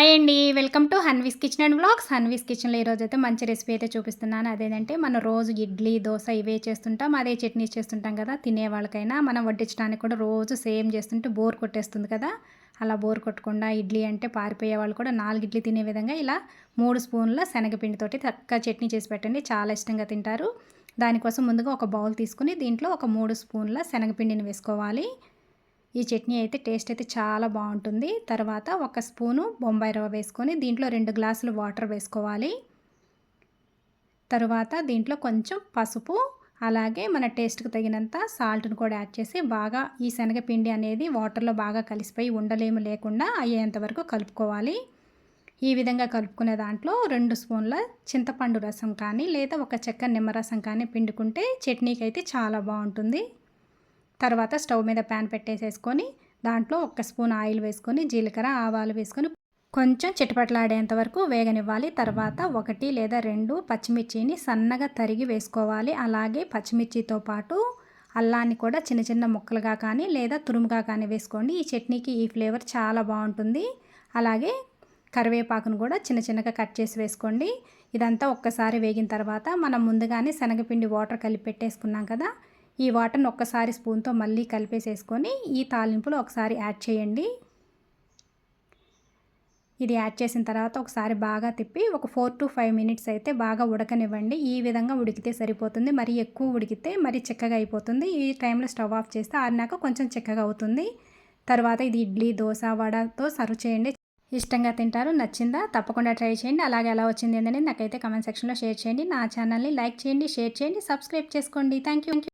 Hi అండి. Welcome to Hanvi's kitchen and blogs Hanvi's కిచెన్లో ఈరోజు అయితే మంచి రెసిపీ అయితే చూపిస్తున్నాను. అదేంటంటే మనం రోజు ఇడ్లీ దోశ ఇవే చేస్తుంటాం. అదే చట్నీ చేస్తుంటాం కదా తినే వాళ్ళకైనా మనం వడ్డించడానికి కూడా రోజు సేమ్ చేస్తుంటే బోర్ కొట్టేస్తుంది కదా. అలా బోర్ కొట్టకుండా ఇడ్లీ అంటే పారిపోయే వాళ్ళు కూడా నాలుగు ఇడ్లీ తినే విధంగా ఇలా మూడు స్పూన్ల శనగపిండితోటి చక్కగా చట్నీ చేసి పెట్టండి. చాలా ఇష్టంగా తింటారు. దానికోసం ముందుగా ఒక బౌల్ తీసుకుని దీంట్లో ఒక మూడు స్పూన్ల శనగపిండిని వేసుకోవాలి. ఈ చట్నీ అయితే టేస్ట్ అయితే చాలా బాగుంటుంది. తర్వాత ఒక స్పూను బొంబాయి రవ్వ వేసుకొని దీంట్లో రెండు గ్లాసులు వాటర్ వేసుకోవాలి. తరువాత దీంట్లో కొంచెం పసుపు అలాగే మన టేస్ట్కి తగినంత సాల్ట్ను కూడా యాడ్ చేసి బాగా ఈ శనగపిండి అనేది వాటర్లో బాగా కలిసిపోయి ఉండలేము లేకుండా అయ్యేంత వరకు కలుపుకోవాలి. ఈ విధంగా కలుపుకునే దాంట్లో రెండు స్పూన్ల చింతపండు రసం కానీ లేదా ఒక చెక్క నిమ్మరసం కానీ పిండుకుంటే చట్నీకి అయితే చాలా బాగుంటుంది. తర్వాత స్టవ్ మీద ప్యాన్ పెట్టేసేసుకొని దాంట్లో ఒక స్పూన్ ఆయిల్ వేసుకొని జీలకర్ర ఆవాలు వేసుకొని కొంచెం చిటపట్లాడేంత వరకు వేగనివ్వాలి. తర్వాత ఒకటి లేదా రెండు పచ్చిమిర్చిని సన్నగా తరిగి వేసుకోవాలి. అలాగే పచ్చిమిర్చితో పాటు అల్లాన్ని కూడా చిన్న చిన్న ముక్కలుగా కానీ లేదా తురుముగా కానీ వేసుకోండి. ఈ చట్నీకి ఈ ఫ్లేవర్ చాలా బాగుంటుంది. అలాగే కరివేపాకును కూడా చిన్న చిన్నగా కట్ చేసి వేసుకోండి. ఇదంతా ఒక్కసారి వేగిన తర్వాత మనం ముందుగానే శనగపిండి వాటర్ కలిపి పెట్టేసుకున్నాం కదా ఈ వాటర్ని ఒక్కసారి స్పూన్తో మళ్ళీ కలిపేసేసుకొని ఈ తాలింపులో ఒకసారి యాడ్ చేయండి. ఇది యాడ్ చేసిన తర్వాత ఒకసారి బాగా తిప్పి ఒక ఫోర్ టు ఫైవ్ మినిట్స్ అయితే బాగా ఉడకనివ్వండి. ఈ విధంగా ఉడికితే సరిపోతుంది. మరి ఎక్కువ ఉడికితే మరి చిక్కగా అయిపోతుంది. ఈ టైంలో స్టవ్ ఆఫ్ చేస్తే ఆరినాక కొంచెం చిక్కగా అవుతుంది. తర్వాత ఇది ఇడ్లీ దోశ వడతో సర్వ్ చేయండి. ఇష్టంగా తింటారు నచ్చిందా తప్పకుండా ట్రై చేయండి. అలాగే ఎలా వచ్చింది అనేది నాకైతే కమెంట్ సెక్షన్లో షేర్ చేయండి. నా ఛానల్ని లైక్ చేయండి షేర్ చేయండి సబ్స్క్రైబ్ చేసుకోండి. Thank you.